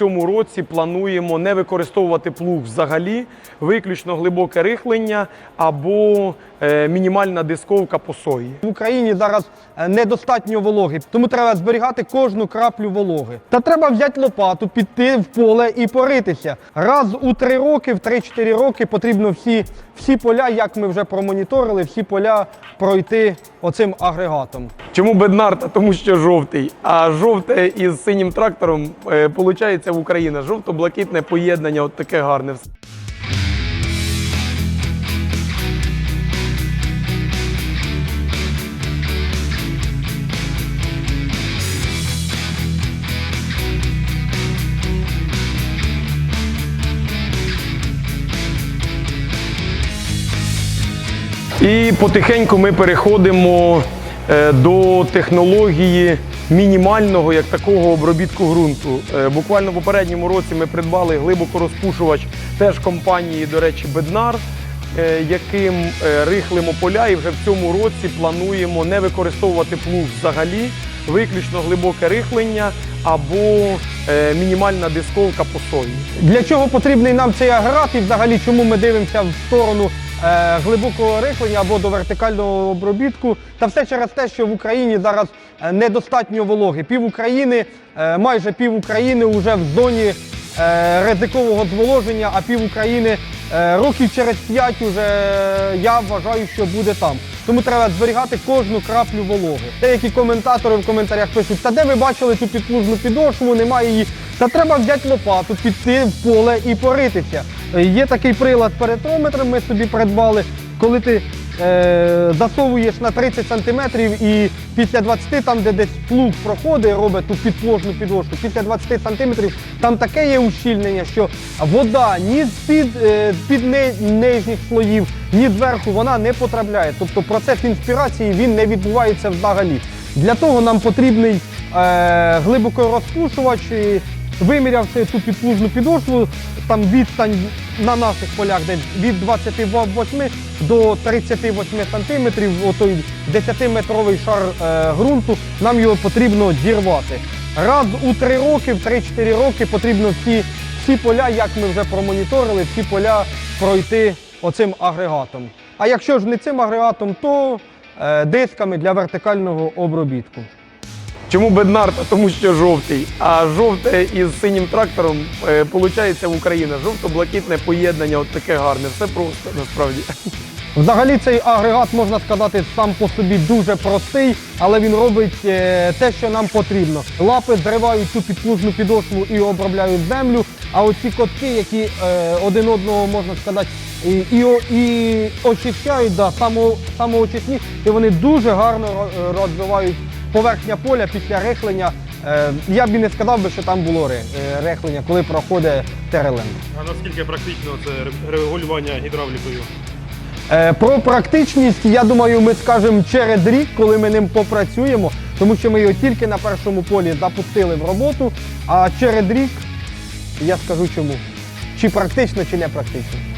цьому році плануємо не використовувати плуг взагалі, виключно глибоке рихлення або е, мінімальна дисковка по сої. В Україні зараз е, недостатньо вологи, тому треба зберігати кожну краплю вологи. Та треба взяти лопату, піти в поле і поритися. Раз у три роки, в 3-4 роки потрібно всі, всі поля, як ми вже промоніторили, всі поля пройти оцим агрегатом. Чому Беднарта? Тому що жовтий. А жовте із синім трактором е, виходить в Україна. Жовто-блакитне поєднання, от таке гарне. І потихеньку ми переходимо е, до технології мінімального як такого обробітку ґрунту. Е, Буквально в попередньому році ми придбали глибокорозпушувач теж компанії, до речі, Беднар, е, яким рихлимо поля, і вже в цьому році плануємо не використовувати плуг взагалі, виключно глибоке рихлення або мінімальна дисковка по сої. Для чого потрібний нам цей агрегат і взагалі чому ми дивимося в сторону е, глибокого рихлення або до вертикального обробітку? Та все через те, що в Україні зараз е, недостатньо вологи. Пів України, е, майже пів України вже в зоні е, ризикового зволоження, а пів України е, років через п'ять уже е, я вважаю, що буде там. Тому треба зберігати кожну краплю вологи. Деякі коментатори в коментарях пишуть, та де ви бачили цю підплужну підошву, немає її. Та треба взяти лопату, піти в поле і поритися. Е, Є такий прилад перетрометром, ми собі придбали, коли ти е, засовуєш на 30 сантиметрів і після 20, там де десь плуг проходить, робить ту підпложну підошву, після 20 сантиметрів там таке є ущільнення, що вода ні з-під е, під нижніх слоїв, ні зверху вона не потрапляє. Тобто процес інспірації він не відбувається взагалі. Для того нам потрібний е, глибокорозпушувач. і Вимірявши цю підплужну підошву, там відстань на наших полях десь від 28 до 38 сантиметрів, отой 10-метровий шар е, ґрунту, нам його потрібно зірвати. Раз у 3 роки, в 3-4 роки потрібно всі, всі поля, як ми вже промоніторили, всі поля пройти оцим агрегатом. А якщо ж не цим агрегатом, то е, дисками для вертикального обробітку. Чому беднар? Тому що жовтий. А жовте із синім трактором е, виходить в Україні. Жовто-блакитне поєднання, от таке гарне. Все просто насправді. Взагалі цей агрегат, можна сказати, сам по собі дуже простий, але він робить е, те, що нам потрібно. Лапи зривають цю підплужну підошву і обробляють землю. А оці котки, які е, один одного можна сказати, і, і, і очищають, да, само, самоочисні, і вони дуже гарно розвивають поверхня поля після рихлення. Е, я б і не сказав би, що там було е, коли проходить терелен. А наскільки практично це регулювання гідравлікою? Е, Про практичність, я думаю, ми скажемо через рік, коли ми ним попрацюємо, тому що ми його тільки на першому полі запустили в роботу, а через рік я скажу чому. Чи практично, чи не практично.